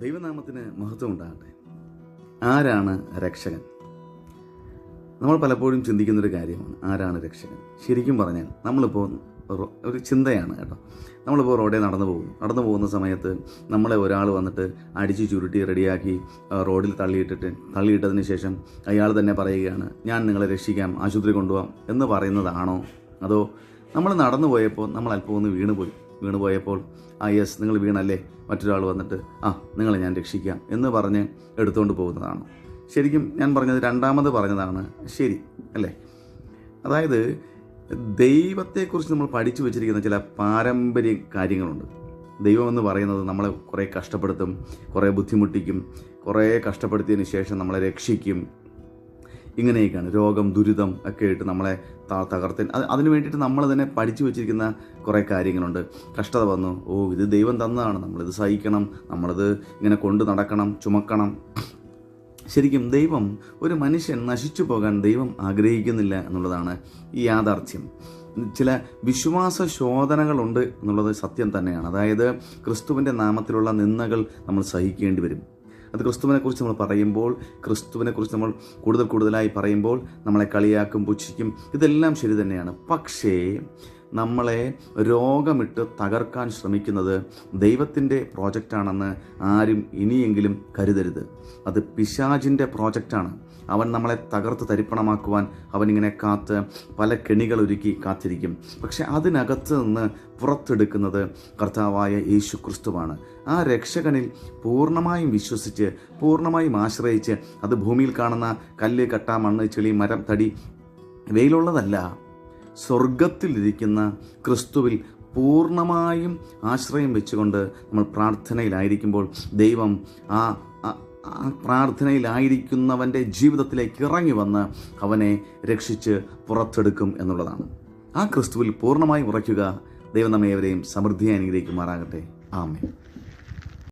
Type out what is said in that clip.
ദൈവനാമത്തിന് മഹത്വം ഉണ്ടാകട്ടെ? ആരാണ് രക്ഷകൻ? നമ്മൾ പലപ്പോഴും ചിന്തിക്കുന്നൊരു കാര്യമാണ് ആരാണ് രക്ഷകൻ? ശരിക്കും പറഞ്ഞാൽ നമ്മളിപ്പോൾ ഒരു ചിന്തയാണ് കേട്ടോ. നമ്മളിപ്പോൾ റോഡിൽ നടന്നു പോകുന്നു. നടന്നു പോകുന്ന സമയത്ത് നമ്മളെ ഒരാൾ വന്നിട്ട് അടിച്ച് ചുരുട്ടി റെഡിയാക്കി റോഡിൽ തള്ളിയിട്ടിട്ട് തള്ളിയിട്ടതിന് ശേഷം അയാൾ തന്നെ പറയുകയാണ് ഞാൻ നിങ്ങളെ രക്ഷിക്കാം ആശുപത്രി കൊണ്ടുപോകാം എന്ന് പറയുന്നതാണോ? അതോ നമ്മൾ നടന്നു പോയപ്പോൾ നമ്മൾ അല്പം ഒന്ന് വീണുപോയി? വീണു പോയപ്പോൾ ആ യെസ് നിങ്ങൾ വീണല്ലേ? മറ്റൊരാൾ വന്നിട്ട് ആ നിങ്ങളെ ഞാൻ രക്ഷിക്കാം എന്ന് പറഞ്ഞ് എടുത്തുകൊണ്ട് പോകുന്നതാണ്. ശരിക്കും ഞാൻ പറഞ്ഞത് രണ്ടാമത് പറഞ്ഞതാണ്. ശരി അല്ലേ? അതായത് ദൈവത്തെക്കുറിച്ച് നമ്മൾ പഠിച്ചു വച്ചിരിക്കുന്ന ചില പാരമ്പര്യ കാര്യങ്ങളുണ്ട്. ദൈവം എന്ന് പറയുന്നത് നമ്മളെ കുറേ കഷ്ടപ്പെടുത്തും കുറേ ബുദ്ധിമുട്ടിക്കും കുറേ കഷ്ടപ്പെടുത്തിയതിന് ശേഷം നമ്മളെ രക്ഷിക്കും ഇങ്ങനെയൊക്കെയാണ്. രോഗം ദുരിതം ഒക്കെ ആയിട്ട് നമ്മളെ തകർത്തൻ അത് അതിന് വേണ്ടിയിട്ട് നമ്മൾ തന്നെ പഠിച്ചു വെച്ചിരിക്കുന്ന കുറേ കാര്യങ്ങളുണ്ട്. കഷ്ടത വന്നു. ഓ ഇത് ദൈവം തന്നതാണ്. നമ്മളിത് സഹിക്കണം. നമ്മളിത് ഇങ്ങനെ കൊണ്ട് നടക്കണം ചുമക്കണം. ശരിക്കും ദൈവം ഒരു മനുഷ്യൻ നശിച്ചു പോകാൻ ദൈവം ആഗ്രഹിക്കുന്നില്ല എന്നുള്ളതാണ് ഈ യാഥാർത്ഥ്യം. ചില വിശ്വാസ ശോധനകളുണ്ട് എന്നുള്ളത് സത്യം തന്നെയാണ്. അതായത് ക്രിസ്തുവിന്റെ നാമത്തിലുള്ള നിന്ദകൾ നമ്മൾ സഹിക്കേണ്ടി വരും. അത് ക്രിസ്തുവിനെക്കുറിച്ച് നമ്മൾ പറയുമ്പോൾ ക്രിസ്തുവിനെക്കുറിച്ച് നമ്മൾ കൂടുതൽ കൂടുതലായി പറയുമ്പോൾ നമ്മളെ കളിയാക്കും പുച്ഛിക്കും ഇതെല്ലാം ശരി തന്നെയാണ്. പക്ഷേ നമ്മളെ രോഗമിട്ട് തകർക്കാൻ ശ്രമിക്കുന്നത് ദൈവത്തിന്റെ പ്രോജക്റ്റാണെന്ന് ആരും ഇനിയെങ്കിലും കരുതരുത്. അത് പിശാജിന്റെ പ്രോജക്റ്റാണ്. അവൻ നമ്മളെ തകർത്ത് തരിപ്പണമാക്കുവാൻ അവനിങ്ങനെ കാത്ത് പല കെണികൾ ഒരുക്കി കാത്തിരിക്കും. പക്ഷെ അതിനകത്ത് നിന്ന് പുറത്തെടുക്കുന്നത് കർത്താവായ യേശു ക്രിസ്തുവാണ് ആ രക്ഷകനിൽ പൂർണമായും വിശ്വസിച്ച് പൂർണമായും ആശ്രയിച്ച് അത് ഭൂമിയിൽ കാണുന്ന കല്ല് കട്ട മണ്ണ് ചെളി മരം തടി ഇവയിലുള്ളതല്ല സ്വർഗത്തിലിരിക്കുന്ന ക്രിസ്തുവിൽ പൂർണമായും ആശ്രയം വെച്ചുകൊണ്ട് നമ്മൾ പ്രാർത്ഥനയിലായിരിക്കുമ്പോൾ ദൈവം ആ ആ- പ്രാർത്ഥനയിലായിരിക്കുന്നവന്റെ ജീവിതത്തിലേക്ക് ഇറങ്ങി വന്ന് അവനെ രക്ഷിച്ച് പുറത്തെടുക്കും എന്നുള്ളതാണ്. ആ ക്രിസ്തുവിൽ പൂർണമായും ഉറയ്ക്കുക ദൈവം നമ്മെ ഏവരെയും സമൃദ്ധിയായി അനുഗ്രഹിക്കുമാറാകട്ടെ. ആമേ